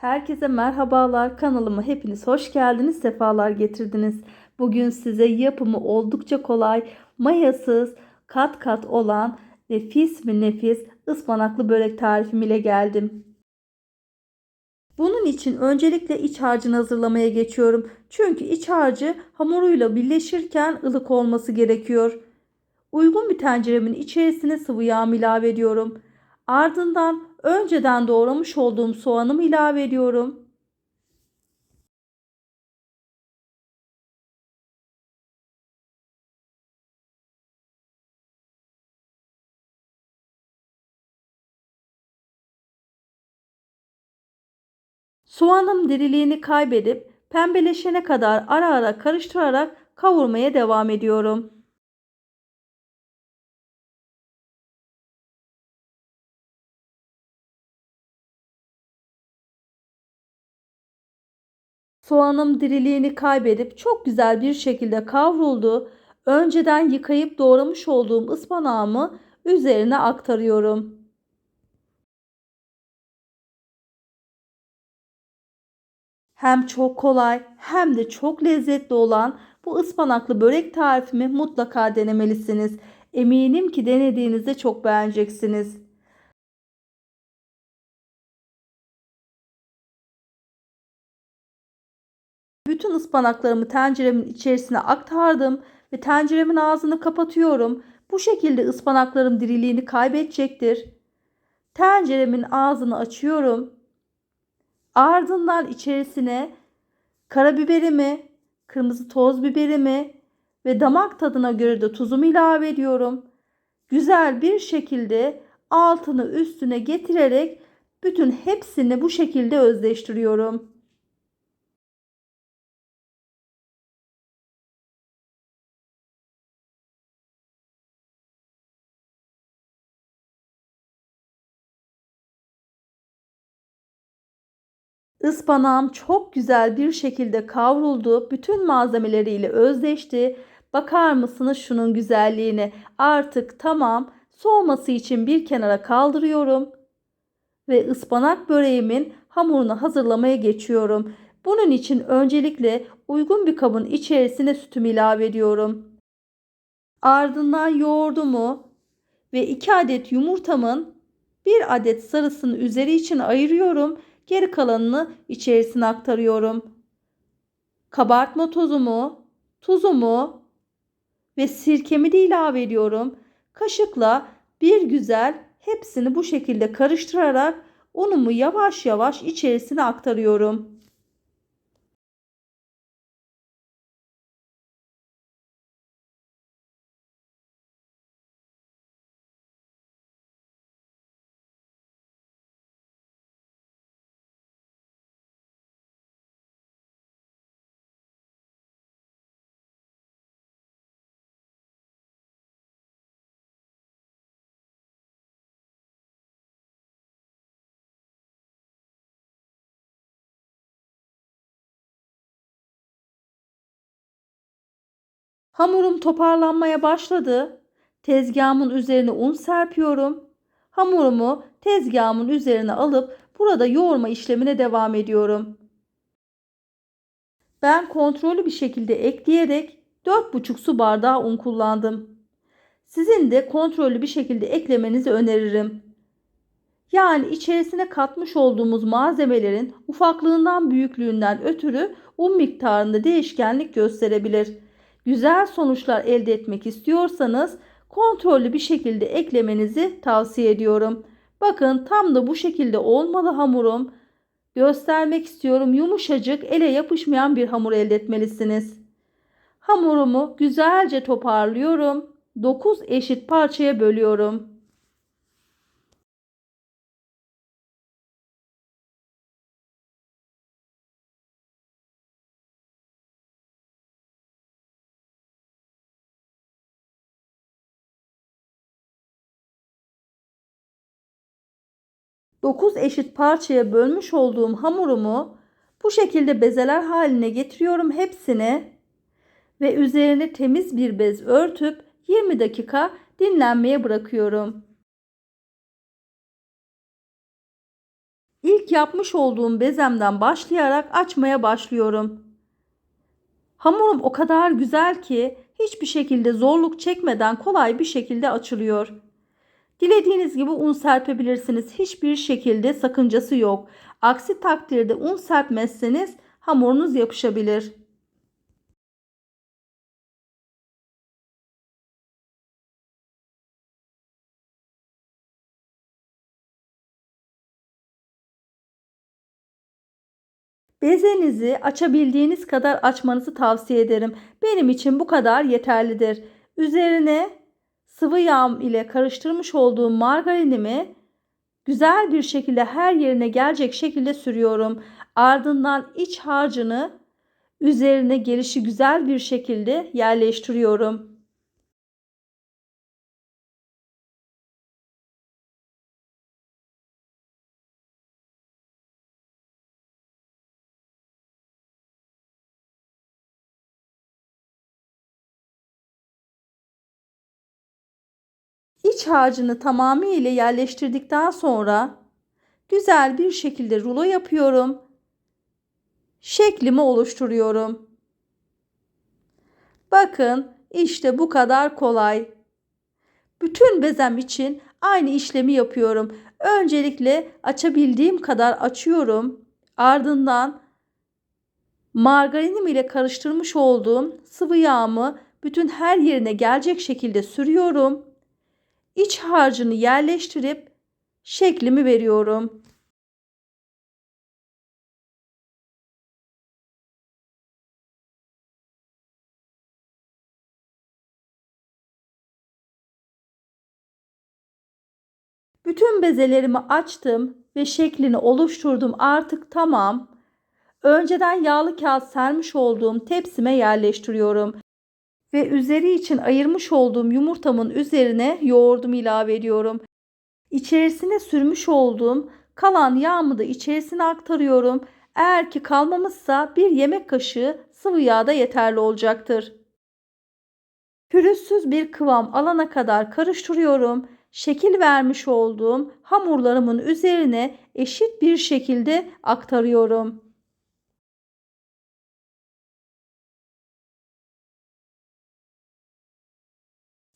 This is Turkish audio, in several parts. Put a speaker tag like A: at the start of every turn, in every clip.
A: Herkese merhabalar. Kanalıma hepiniz hoş geldiniz, sefalar getirdiniz. Bugün size yapımı oldukça kolay, mayasız, kat kat olan nefis mi nefis ıspanaklı börek tarifim ile geldim. Bunun için öncelikle iç harcını hazırlamaya geçiyorum. Çünkü iç harcı hamuruyla birleşirken ılık olması gerekiyor. Uygun bir tenceremin içerisine sıvı yağ ilave ediyorum. Ardından önceden doğramış olduğum soğanımı ilave ediyorum. Soğanım diriliğini kaybedip pembeleşene kadar ara ara karıştırarak kavurmaya devam ediyorum. Soğanım diriliğini kaybedip çok güzel bir şekilde kavruldu. Önceden yıkayıp doğramış olduğum ıspanağımı üzerine aktarıyorum. Hem çok kolay hem de çok lezzetli olan bu ıspanaklı börek tarifimi mutlaka denemelisiniz. Eminim ki denediğinizde çok beğeneceksiniz. Ispanaklarımı tenceremin içerisine aktardım ve tenceremin ağzını kapatıyorum. Bu şekilde ıspanaklarım diriliğini kaybedecektir. Tenceremin ağzını açıyorum. Ardından içerisine karabiberimi, kırmızı toz biberimi ve damak tadına göre de tuzumu ilave ediyorum. Güzel bir şekilde altını üstüne getirerek bütün hepsini bu şekilde özleştiriyorum. Ispanağım çok güzel bir şekilde kavruldu. Bütün malzemeleriyle özleşti. Bakar mısınız şunun güzelliğine? Artık tamam. Soğuması için bir kenara kaldırıyorum. Ve ıspanak böreğimin hamurunu hazırlamaya geçiyorum. Bunun için öncelikle uygun bir kabın içerisine sütümü ilave ediyorum. Ardından yoğurdumu ve 2 adet yumurtamın 1 adet sarısını üzeri için ayırıyorum Geri kalanını içerisine aktarıyorum. Kabartma tozumu, tuzumu ve sirkemi de ilave ediyorum. Kaşıkla bir güzel hepsini bu şekilde karıştırarak unumu yavaş yavaş içerisine aktarıyorum. Hamurum toparlanmaya başladı. Tezgahımın üzerine un serpiyorum. Hamurumu tezgahımın üzerine alıp burada yoğurma işlemine devam ediyorum. Ben kontrollü bir şekilde ekleyerek 4,5 su bardağı un kullandım. Sizin de kontrollü bir şekilde eklemenizi öneririm. Yani içerisine katmış olduğumuz malzemelerin ufaklığından büyüklüğünden ötürü un miktarında değişkenlik gösterebilir güzel sonuçlar elde etmek istiyorsanız kontrollü bir şekilde eklemenizi tavsiye ediyorum. Bakın tam da bu şekilde olmalı hamurum. Göstermek istiyorum yumuşacık ele yapışmayan bir hamur elde etmelisiniz. Hamurumu güzelce toparlıyorum. 9 eşit parçaya bölüyorum. 9 eşit parçaya bölmüş olduğum hamurumu bu şekilde bezeler haline getiriyorum hepsini ve üzerine temiz bir bez örtüp 20 dakika dinlenmeye bırakıyorum. İlk yapmış olduğum bezemden başlayarak açmaya başlıyorum. Hamurum o kadar güzel ki hiçbir şekilde zorluk çekmeden kolay bir şekilde açılıyor. Dilediğiniz gibi un serpebilirsiniz. Hiçbir şekilde sakıncası yok. Aksi takdirde un serpmezseniz hamurunuz yapışabilir. Bezenizi açabildiğiniz kadar açmanızı tavsiye ederim. Benim için bu kadar yeterlidir. Üzerine sıvı yağ ile karıştırmış olduğum margarinimi güzel bir şekilde her yerine gelecek şekilde sürüyorum. Ardından iç harcını üzerine gelişi güzel bir şekilde yerleştiriyorum. İç harcını tamamıyla yerleştirdikten sonra güzel bir şekilde rulo yapıyorum. Şeklimi oluşturuyorum. Bakın işte bu kadar kolay. Bütün bezem için aynı işlemi yapıyorum. Öncelikle açabildiğim kadar açıyorum. Ardından margarinim ile karıştırmış olduğum sıvı yağımı bütün her yerine gelecek şekilde sürüyorum iç harcını yerleştirip şeklimi veriyorum. Bütün bezelerimi açtım ve şeklini oluşturdum. Artık tamam. Önceden yağlı kağıt sermiş olduğum tepsime yerleştiriyorum ve üzeri için ayırmış olduğum yumurtamın üzerine yoğurdumu ilave ediyorum. İçerisine sürmüş olduğum kalan yağımı da içerisine aktarıyorum. Eğer ki kalmamışsa bir yemek kaşığı sıvı yağ da yeterli olacaktır. Pürüzsüz bir kıvam alana kadar karıştırıyorum. Şekil vermiş olduğum hamurlarımın üzerine eşit bir şekilde aktarıyorum.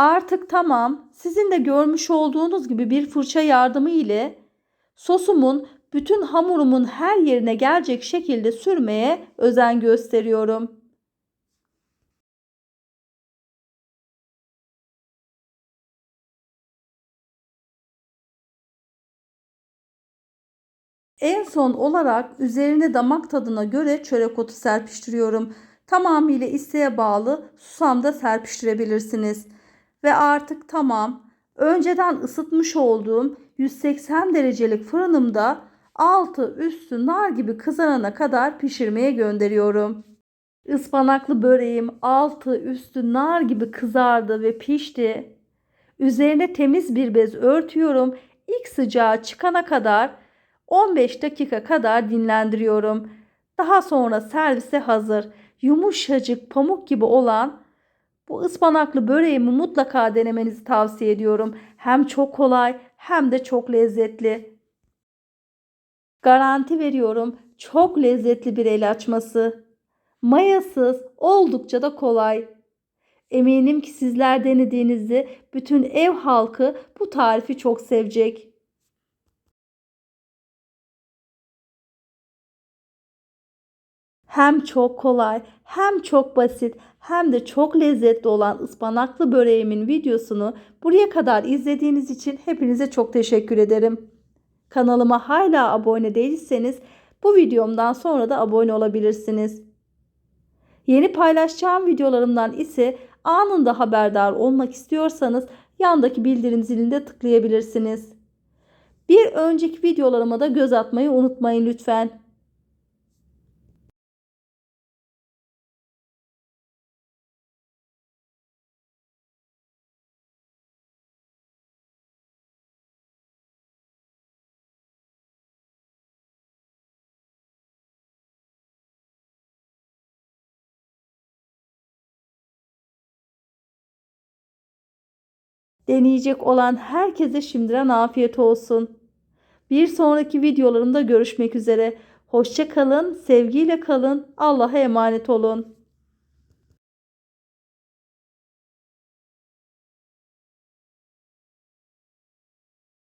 A: Artık tamam. Sizin de görmüş olduğunuz gibi bir fırça yardımı ile sosumun bütün hamurumun her yerine gelecek şekilde sürmeye özen gösteriyorum. En son olarak üzerine damak tadına göre çörek otu serpiştiriyorum. Tamamıyla isteğe bağlı susam da serpiştirebilirsiniz ve artık tamam. Önceden ısıtmış olduğum 180 derecelik fırınımda altı üstü nar gibi kızarana kadar pişirmeye gönderiyorum. Ispanaklı böreğim altı üstü nar gibi kızardı ve pişti. Üzerine temiz bir bez örtüyorum. İlk sıcağı çıkana kadar 15 dakika kadar dinlendiriyorum. Daha sonra servise hazır. Yumuşacık pamuk gibi olan bu ıspanaklı böreğimi mutlaka denemenizi tavsiye ediyorum. Hem çok kolay hem de çok lezzetli. Garanti veriyorum çok lezzetli bir el açması. Mayasız, oldukça da kolay. Eminim ki sizler denediğinizde bütün ev halkı bu tarifi çok sevecek. Hem çok kolay, hem çok basit, hem de çok lezzetli olan ıspanaklı böreğimin videosunu buraya kadar izlediğiniz için hepinize çok teşekkür ederim. Kanalıma hala abone değilseniz bu videomdan sonra da abone olabilirsiniz. Yeni paylaşacağım videolarımdan ise anında haberdar olmak istiyorsanız yandaki bildirim zilinde tıklayabilirsiniz. Bir önceki videolarıma da göz atmayı unutmayın lütfen. Deneyecek olan herkese şimdiden afiyet olsun. Bir sonraki videolarımda görüşmek üzere. Hoşça kalın, sevgiyle kalın, Allah'a emanet olun.